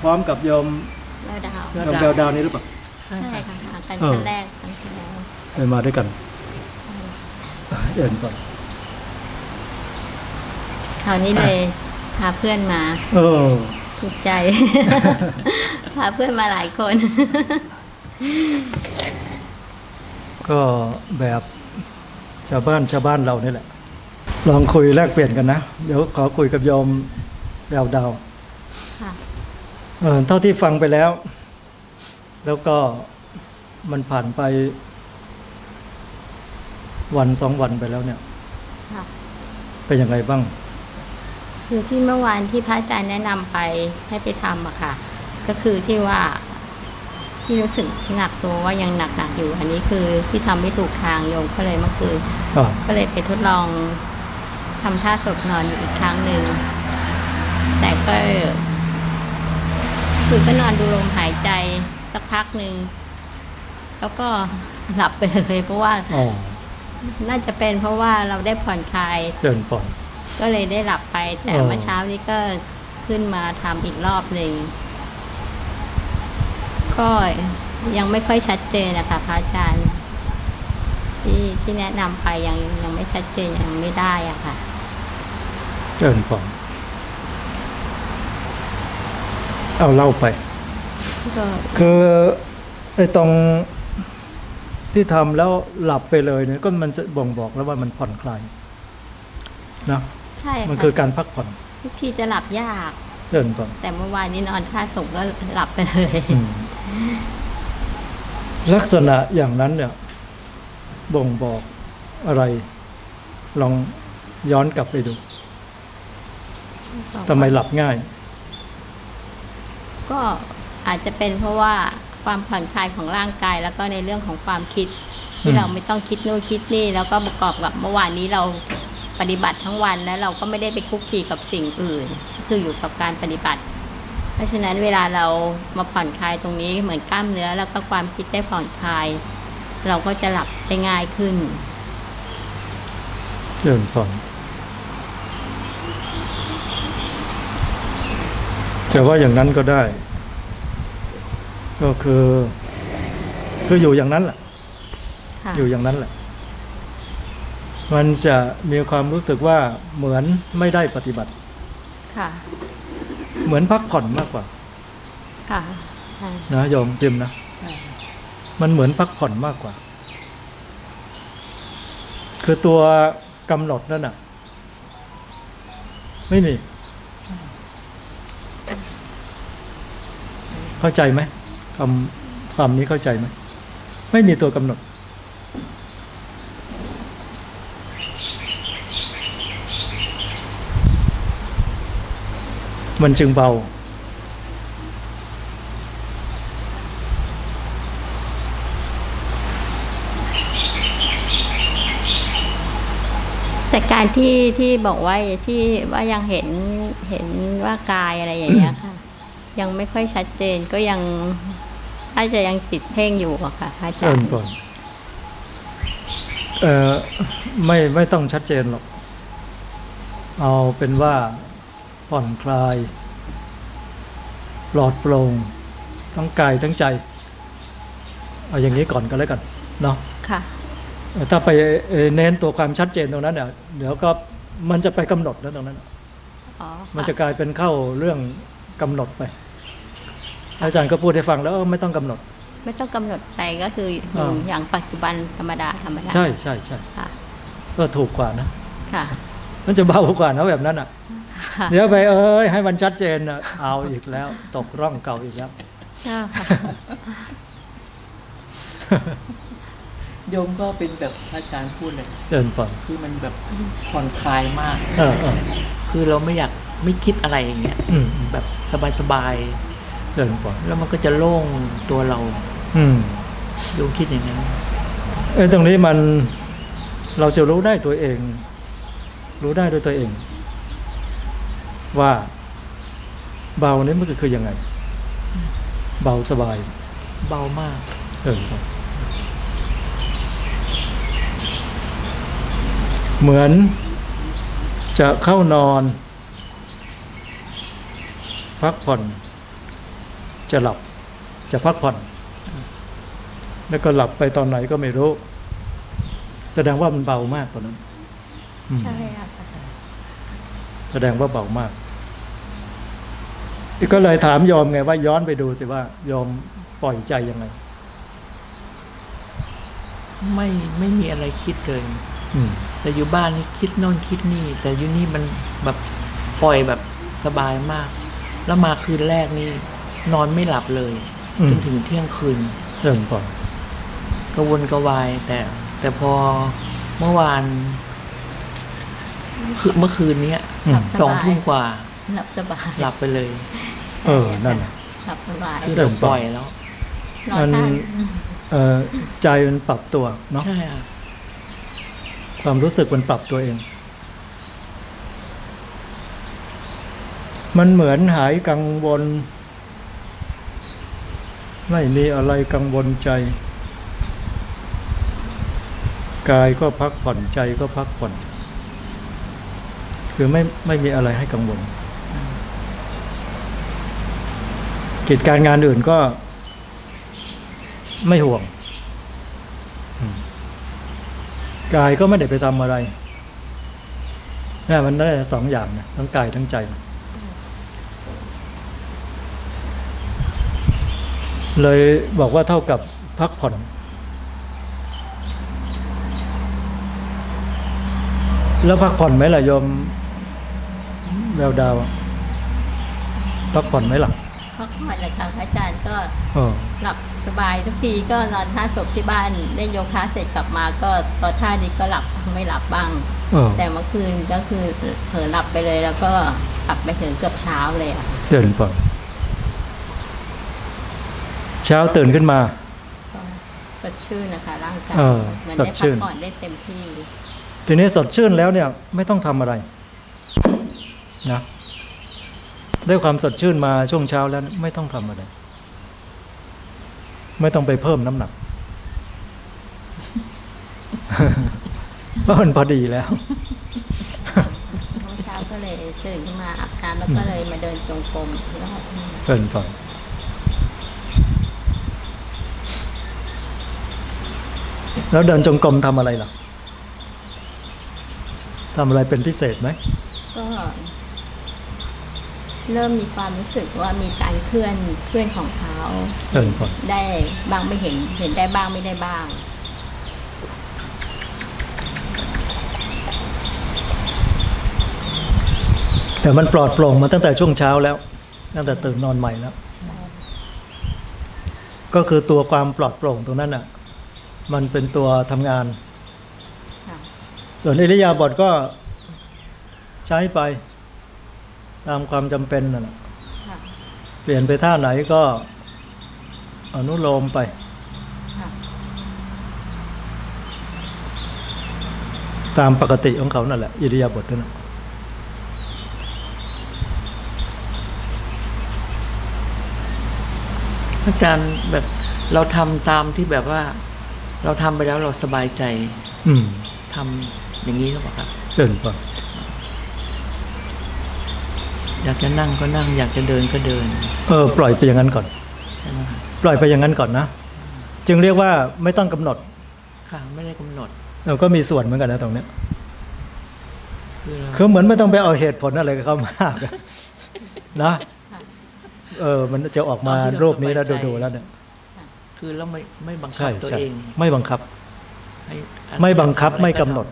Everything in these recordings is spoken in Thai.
พร้อมกับโยมแล้วดาวโยมแววดาวนี่หรือเปล่าใช่ค่ะหากันเออครั้งแรกครั้งที่แล้วเคยมาด้วยกันเดินก่อนคราวนี้เลยพาเพื่อนมาเออถูกใจพาเพื่อนมาหลายคน ก็แบบชาวบ้านชาวบ้านเรานี่แหละ ลองคุยแลกเปลี่ยนกันนะ เดี๋ยวขอคุยกับโยมแววดาวค่ะ เออเท่าที่ฟังไปแล้ว แล้วก็มันผ่านไป วันสองวันไปแล้วเนี่ยค่ะเป็นยังไงบ้าง คือที่เมื่อวานที่พระอาจารย์แนะนำไปให้ไปทำอะค่ะ ก็คือที่ว่าที่รู้สึกหนักตัวว่ายังหนักหนักๆอยู่ อันนี้คือที่ทำไม่ถูกทางโยมก็เลยเมื่อคืนอ่าก็เลยไปทดลองทำท่าศพนอนอยู่อีกครั้งหนึ่งแต่ก็ คือก็นอนดูลมหายใจสักพักหนึ่งแล้วก็หลับไปเลย เพราะว่าอ๋อน่าจะเป็นเพราะว่าเราได้ผ่อนคลายเดินก่อนก็เลยได้หลับไป แต่อ๋อเมื่อเช้านี้ก็ขึ้นมาทำอีกรอบหนึ่งก็ยังไม่ค่อยชัดเจนนะคะพระอาจารย์ที่ที่แนะนำไปยังยังไม่ชัดเจนยังไม่ได้อะค่ะเดินก่อน เอาเล่าไปก็คือไอ้ตรงที่ทำแล้วหลับไปเลยเนี่ยก็มันบ่งบอกแล้วว่ามันผ่อนคลายนะใช่มันค่ะคือการพักผ่อนทุกทีจะหลับยากเดินก่อนแต่เมื่อวานนี้นอนท่าส่งก็หลับไปเลยอืมลักษณะอย่างนั้นเนี่ย บ่งบอกอะไร ลองย้อนกลับไปดูทำไมหลับง่าย ก็อาจจะเป็นเพราะว่าความผ่อนคลายของร่างกาย แล้วก็ในเรื่องของความคิด ที่อืมเราไม่ต้องคิดนู่นคิดนี่ แล้วก็ประกอบกับเมื่อวานนี้เราปฏิบัติทั้งวันแล้วเราก็ไม่ได้ไปคุกคีกับสิ่งอื่น คืออยู่กับการปฏิบัติ เพราะฉะนั้นเวลาเรามาผ่อนคลายตรงนี้เหมือนกล้ามเนื้อ แล้วก็ความคิดได้ผ่อนคลาย เราก็จะหลับได้ง่ายขึ้นเดินก่อน จะว่าอย่างนั้นก็ได้ ก็คือ คืออยู่อย่างนั้นแหละค่ะอยู่อย่างนั้นแหละ มันจะมีความรู้สึกว่าเหมือนไม่ได้ปฏิบัติค่ะเหมือนพักผ่อนมากกว่าค่ะใช่นะโยมพิมพ์นะมันเหมือนพักผ่อนมากกว่า คือตัวกำหนดนั่นน่ะไม่มี เข้าใจไหมคำคำนี้เข้าใจไหมไม่มีตัวกำหนด มันจึงเบาแต่การที่ที่บอกว่าที่ว่ายังเห็นเห็นว่ากายอะไรอย่างเงี้ยค่ะ ยังไม่ค่อยชัดเจนก็ยังอาจจะยังติดเพ่งอยู่อะค่ะพระอาจาเอิรนย์ก่อนเออไม่ไม่ต้องชัดเจนหรอก เอาเป็นว่าผ่อนคลายปลอดโปร่งทั้งกายทั้งใจ เอาอย่างนี้ก่อนก็แล้วกันเนาะค่ะเอ่อถ้าไปเอ่อเน้นตัวความชัดเจนตรงนั้นเนี่ยเดี๋ยวก็มันจะไปกำหนดแล้วตรงนั้นอ๋อมันจะกลายเป็นเข้าเรื่องกำหนดไป อาจารย์ก็พูดให้ฟังแล้วเออไม่ต้องกำหนด ไม่ต้องกำหนดไปก็คืออยู่อ่าอย่างปัจจุบันธรรมดาธรรมดาใช่ใช่ใช่ค่ะก็ถูกกว่านะค่ะ มันจะเบากว่านะแบบนั้นอะค่ะเดี๋ยวไปเอ้ยให้มันชัดเจนอะเอาอีกแล้ว ตกร่องเก่าอีกแล้วใช่ค่ะโยมก็เป็นแบบพระอาจารย์พูดเลยเดินก่อนคือมันแบบผ่อนคลายมากเออเออคือเราไม่อยากไม่คิดอะไรอย่างเงี้ยอืมอืมแบบสบาย เดินก่อนๆแล้วมันก็จะโล่งตัวเรา อืมโยมคิดอย่างนั้นเอ้ยตรงนี้มันเราจะรู้ได้ตัวเอง รู้ได้ด้วยตัวเอง ว่าเบานี่มันก็คือยังไง เบาสบาย เบามากเดินก่อนเหมือนจะเข้านอน พักผ่อน จะหลับจะพักผ่อน แล้วก็หลับไปตอนไหนก็ไม่รู้ แสดงว่ามันเบามากตอนนั้นอืมใช่ค่ะแสดงว่าเบามากก็เลยถามโยมไงว่าย้อนไปดูสิว่าโยมปล่อยใจยังไง ไม่ไม่มีอะไรคิดเลยอืมแต่อยู่บ้านนี่คิดโน่นคิดนี่ แต่อยู่นี่มันแบบปล่อยแบบสบายมาก แล้วมาคืนแรกนี่ นอนไม่หลับเลยอืจมนถึงเที่ยงคืนเรื่องก่อนกระวนกระวาย แต่ แต่พอเมื่อวานคือเมื่อคืนเนี้ยอืมสองทุ่มกว่า หลับสบายหลับไปเลย เออนั่นน่ะหลับสบายคือเริ่เรามปปล่ล่ออยยแล้วนอนได้มันเอ่อใจมันปรับตัวเนาะใช่อะความรู้สึกมันปรับตัวเอง มันเหมือนหายกังวล ไม่มีอะไรกังวลใจ กายก็พักผ่อนใจก็พักผ่อน คือไม่ไม่มีอะไรให้กังวล กิจการงานอื่นก็ไม่ห่วง กายก็ไม่ได้ไปทำอะไรนี่มันได้สองอย่างนะทั้งกายทั้งใจ เลยบอกว่าเท่ากับพักผ่อน แล้วพักผ่อนไหมล่ะโยมแววดาว พักผ่อนไหมล่ะพักผ่อนเลยค่ะพระอาจารย์ก็เออหลับสบายทุกทีก็นอนท่าศพที่บ้านเล่นโยคะเสร็จกลับมาก็ตอนท่านี้ก็หลับไม่หลับบ้างเออแต่เมื่อคืนก็คือเผลอหลับไปเลยแล้วก็กลับไปถึงเกือบเช้าเลยอะเดินก่อนเช้าตื่นขึ้นมาก็สดชื่นนะคะร่างกายเออเหมันสดได้ชื่พักนผ่อนได้เต็มที่ทีนี้สดชื่นแล้วเนี่ยไม่ต้องทำอะไรนะได้ความสดชื่นมาช่วงเช้าแล้วไม่ต้องทำอะไร ไม่ต้องไปเพิ่มน้ำหนักเพราะมันพอดีแล้วเช้าก็เลยตื่นขึ้นมาอาบน้ำแล้วก็เลยมาเดินจงกรมอีกรอบหนึ่งเกินก่อน แล้วเดินจงกรมทำอะไรล่ะทำอะไรเป็นพิเศษไหมก็เริ่มมีความรู้สึกว่ามีการเคลื่อนเคลื่อนของเท้าเดินก่อนได้บ้างไม่เห็น เห็นได้บ้างไม่ได้บ้าง แต่มันปลอดโปร่งมาตั้งแต่ช่วงเช้าแล้ว ตั้งแต่ตื่นนอนใหม่แล้ว ก็คือตัวความปลอดโปร่งตรงนั้นอะ มันเป็นตัวทำงานค่ะส่วนอิริยาบถก็ใช้ไป ตามความจำเป็นนั่นแหละค่ะเปลี่ยนไปท่าไหนก็อนุโลมไปค่ะตามปกติของเขานั่นแหละอิริยาบถนั่นน่ะอาจารย์แบบเราทำตามที่แบบว่า เราทำไปแล้วเราสบายใจ อืมทำอย่างนี้หรือเปล่าครับเดินก่อนอยากจะนั่งก็นั่ง อยากจะเดินก็เดิน เออ ปล่อยไปอย่างนั้นก่อนใช่ไหมคะปล่อยไปอย่างนั้นก่อนนะ จึงเรียกว่าไม่ต้องกำหนด ค่ะไม่ได้กำหนดเราก็มีส่วนเหมือนกันนะตรงเนี้ยคือเราคือเหมือนไม่ต้องไปเอาเหตุผลอะไรกับเขามากอะนะเออ มันจะออกมารูปนี้แล้วดูๆแล้วเนี่ย คือเราไม่ไม่บังคัใช่บตัวใช่เอง ไม่บังคับให้อะไม่บังคับทำอะรไม่กำหนด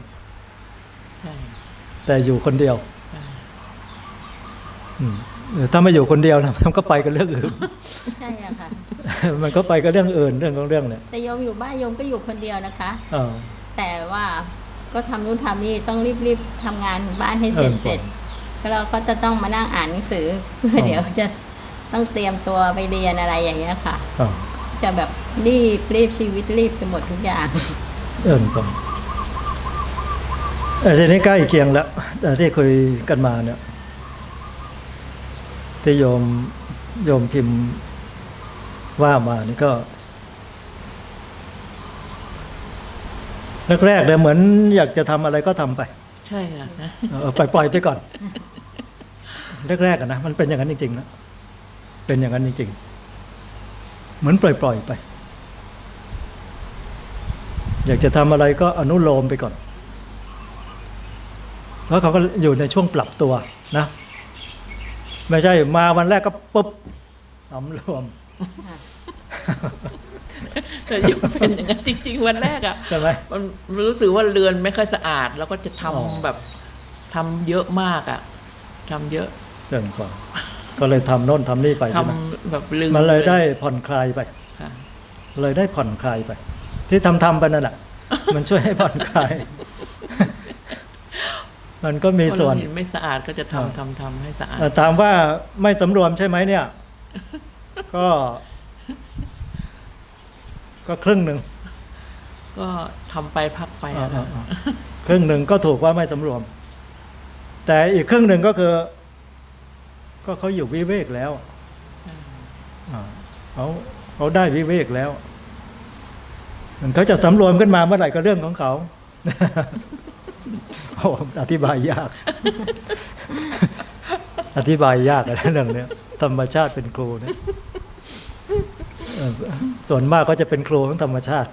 ใช่แต่อยู่คนเดียวใช่อืมเออถ้าไม่อยู่คนเดียวนะมันก็ไปกับเรื่องอื่นใช่อะค่ะ มันก็ไปกับเรื่องอื่นเรื่องของเรื่องเนี่ยแต่โยมอยู่บ้านโยมก็อยู่คนเดียวนะคะเออแต่ว่าก็ทำนู่นทำนี่ต้องรีบๆทำงานบ้านให้เสร็จเออเสร็จก็เราก็จะต้องมานั่งอ่านหนังสือเพื่อเออเดี๋ยวจะต้องเตรียมตัวไปเรียนอะไรอย่างเงี้ยค่ะเออ จะแบบรีบรีบชีวิตรีบไปหมดทุกอย่างเอินก่อนเออทีนี้ใกล้เคียงแล้ว แต่ที่คุยกันมาเนี่ยที่โยมโยมพิมพ์ว่ามานี่ก็แรกๆเนี่ยเหมือนอยากจะทำอะไรก็ทำไป ใช่ค่ะนะเออปล่อยปล่อยไปก่อนแรกๆอะนะมันเป็นอย่างนั้นจริงๆนะเป็นอย่างนั้นจริง เหมือนปล่อย ๆ ไป อยากจะทำอะไรก็อนุโลมไปก่อน แล้วเขาก็อยู่ในช่วงปรับตัวนะ ไม่ใช่มาวันแรกก็ปุ๊บสำรวมแต่โยมเป็นอย่างนั้นจริง ๆ วันแรกอะใช่ไหมมันรู้สึกว่าเรือนไม่ค่อยสะอาด แล้วก็จะทำอ๋อแบบทำเยอะมากอะทำเยอะเดินกว่า ก็เลยทำโน่นทำนี่ไปทำใช่ไหมแบบลืมมันเลยได้ผ่อนคลายไป ค่ะเลยได้ผ่อนคลายไป ที่ทำทำไปนั่นแหละ มันช่วยให้ผ่อนคลาย มันก็มีพอส่วนเราเห็นไม่สะอาดก็จะอ่า ทำทำทำให้สะอาด เอ่อถามว่าไม่สำรวมใช่ไหมเนี่ย ก็ ก็ครึ่งหนึ่งก็ทำไปพักไปอะอ่าค่ะอ่าครึ่งหนึ่งก็ถูกว่าไม่สำรวม แต่อีกครึ่งหนึ่งก็คือ ก็เขาอยู่วิเวกแล้วอ่าเขาเขาได้วิเวกแล้วมันเขาจะสำรวมขึ้นมาเมื่อไหร่ก็เรื่องของเขาโอ้อธิบายยาก อธิบายยากอะไรเรื่องเนี้ยธรรมชาติเป็นครูเนี่ยเออส่วนมากก็จะเป็นครูของธรรมชาติ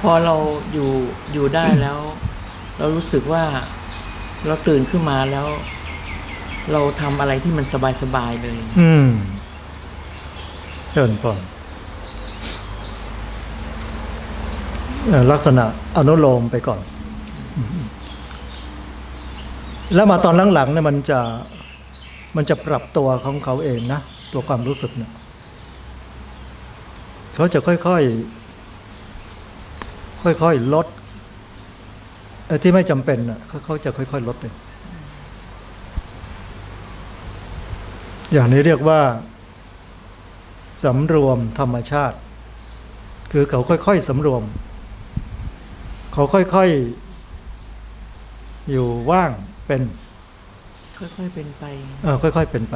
พอเราอยู่อยู่ได้แล้ว เรารู้สึกว่าเราตื่นขึ้นมาแล้ว เราทำอะไรที่มันสบายๆเลย อืมเชิญก่อนลักษณะอนุโลมไปก่อน แล้วมาตอนหลังๆเนี่ยมันจะมันจะปรับตัวของเขาเองนะ ตัวความรู้สึกเนี่ยเขาจะค่อยๆ ค่อยๆลดไอ้ที่ไม่จำเป็นน่ะเขาเขาจะค่อยๆลดเองอย่างนี้เรียกว่าสำรวมธรรมชาติ คือเขาค่อยๆสำรวม เขาค่อยๆอยู่ว่างเป็น ค่อยๆเป็นไปเออค่อยๆเป็นไป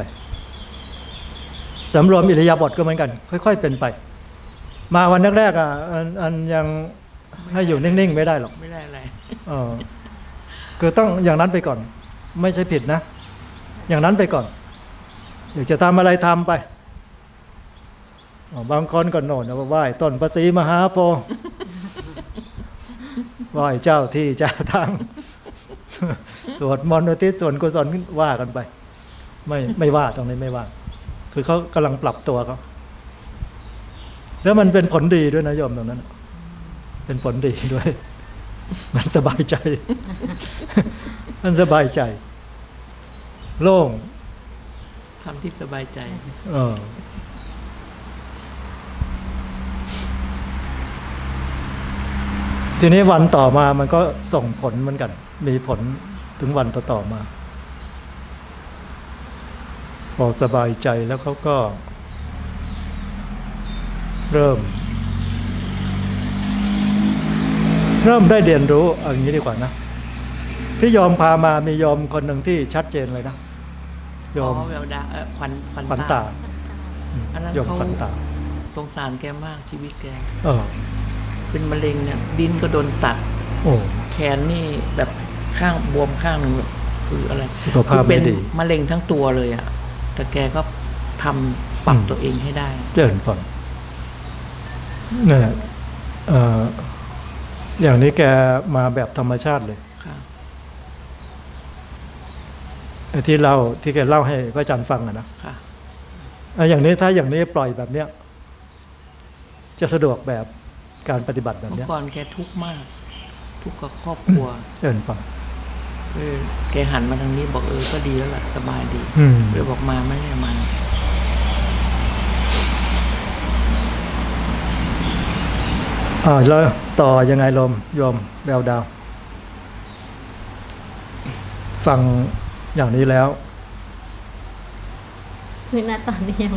สำรวมอิริยาบถก็เหมือนกัน ค่อย ๆ เป็นไป มาวันแรกๆอะอันอันยัง ให้อยู่นิ่งๆไม่ได้หรอกไม่ได้อะไรเออคือต้องอย่างนั้นไปก่อน ไม่ใช่ผิดนะ อย่างนั้นไปก่อนอยากจะทำอะไรทำไปอ๋อบางคนก็โน่นนะว่าไหว้ต้นประสีมหาโพธิ์ไหว้เจ้าที่เจ้าทางสวดมนต์อุทิศส่วนกุศลว่ากันไป ไม่ไม่ว่าตรงนี้ไม่ว่า คือเขากำลังปรับตัวเขาแล้วมันเป็นผลดีด้วยนะโยมตรงนั้นน่ะ เป็นผลดีด้วย มันสบายใจ มันสบายใจ โล่งทำที่สบายใจ เออทีนี้วันต่อมามันก็ส่งผลเหมือนกัน มีผลถึงวันต่อๆมาพอสบายใจแล้วเขาก็ เริ่ม เริ่มได้เรียนรู้เอาอย่างนี้ดีกว่านะที่ยอมพามามียอมคนหนึ่งที่ชัดเจนเลยนะยอ๋ออมแววดาเอ่อขวัญขวัญตาอันนั้นยอมเขาขวัญตาสงสารแกมากชีวิตแกเออ เป็นมะเร็งเนี่ยดินก็โดนตัด โอ้แขนนี่แบบข้างบวมข้างหนึ่งแบบคืออะไรสุขภาพคือเป็นไม่ดีมะเร็งทั้งตัวเลยอะแต่แกก็ทำปรับอืมตัวเองให้ได้ เจริญพรเนี่ยเอ่อ อย่างนี้แกมาแบบธรรมชาติเลยค่ะไอ้ที่เล่าที่แกเล่าให้พระอาจารย์ฟังอะนะค่ะเอาอย่างนี้ถ้าอย่างนี้ปล่อยแบบเนี้ยจะสะดวกแบบการปฏิบัติแบบเมื่เนี้อยก่อนแกทุกข์มาก ทุกข์กับครอบครัวเจริญพรเออแกหันมาทางนี้บอกเออก็ดีแล้วล่ะสบายดีอืมเลยบอกมาไม่ได้มา อ่าแล้วต่อยังไงลมโยมแววดาว ฟังอย่างนี้แล้วคือณตอนนี้ยัง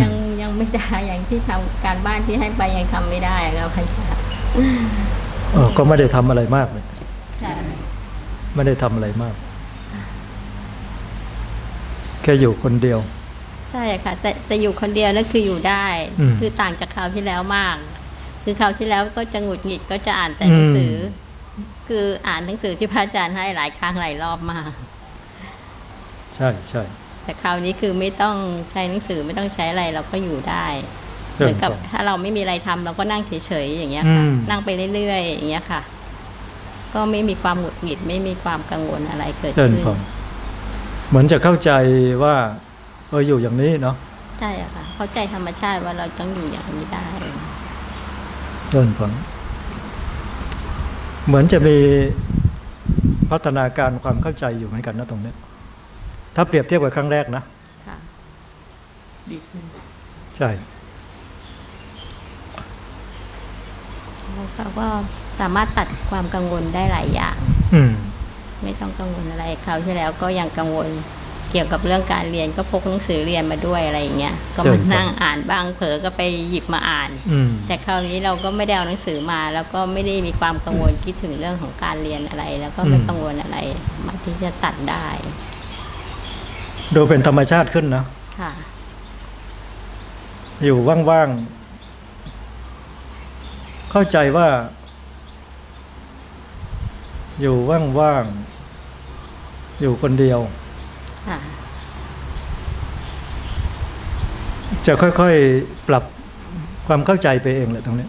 ยังยังไม่ได้อย่างที่ทำการบ้านที่ให้ไปยังทำไม่ได้ครับพระอาจารย์เออก็ไม่ได้ทำอะไรมากเลยค่ะไม่ได้ทำอะไรมาก แค่อยู่คนเดียว ใช่ค่ะ แต่แต่อยู่คนเดียวนั่นคืออยู่ได้อืมคือต่างจากคราวที่แล้วมาก คือคราวที่แล้วก็จะหงุดหงิดก็จะอ่านแต่หนังสืออคืออ่านหนังสือที่พระอาจารย์ให้หลายครั้งหลายรอบมากใช่ใช่แต่คราวนี้คือไม่ต้องใช้หนังสือไม่ต้องใช้อะไรเราก็อยู่ได้เหเดิมือนนกับก่อนถ้าเราไม่มีอะไรทำเราก็นั่งเฉยๆอย่างเงี้ยค่ะอืมนั่งไปเรื่อยๆอย่างเงี้ยค่ะ ก็ไม่มีความหงุดหงิดไม่มีความกังวลอะไรเกิดเดินขึ้นก่อนเหมือนจะเข้าใจว่าเอออยู่อย่างนี้เนาะใช่อะค่ะ เข้าใจธรรมชาติว่าเราต้องอยู่อย่างนี้ได้ เดินก่อนเหมือนจะมีพัฒนาการความเข้าใจอยู่เหมือนกันนะตรงเนี้ยถ้าเปรียบเทียบกับครั้งแรกนะค่ะดีขึ้นใช่แล้วเขาก็สามารถตัดความกังวลได้หลายอย่าง อืมไม่ต้องกังวลอะไรคราวที่แล้วก็ยังกังวลเกี่ยวกับเรื่องการเรียนก็พกหนังสือเรียนมาด้วยอะไรอย่างเงี้ยก็มานั่งอ่านบ้างเผลอก็ไปหยิบมาอ่านอืมแต่คราวนี้เราก็ไม่ได้เอาหนังสือมา แล้วก็ไม่ได้มีความกังวลคิดถึงเรื่องของการเรียนอะไร แล้วก็ไม่กังวลอะไรมันที่จะตัดได้ ดูเป็นธรรมชาติขึ้นนะค่ะ อยู่ว่างๆเข้าใจว่า อยู่ว่างๆอยู่คนเดียวค่ะ จะค่อยๆปรับความเข้าใจไปเองแหละตรงนี้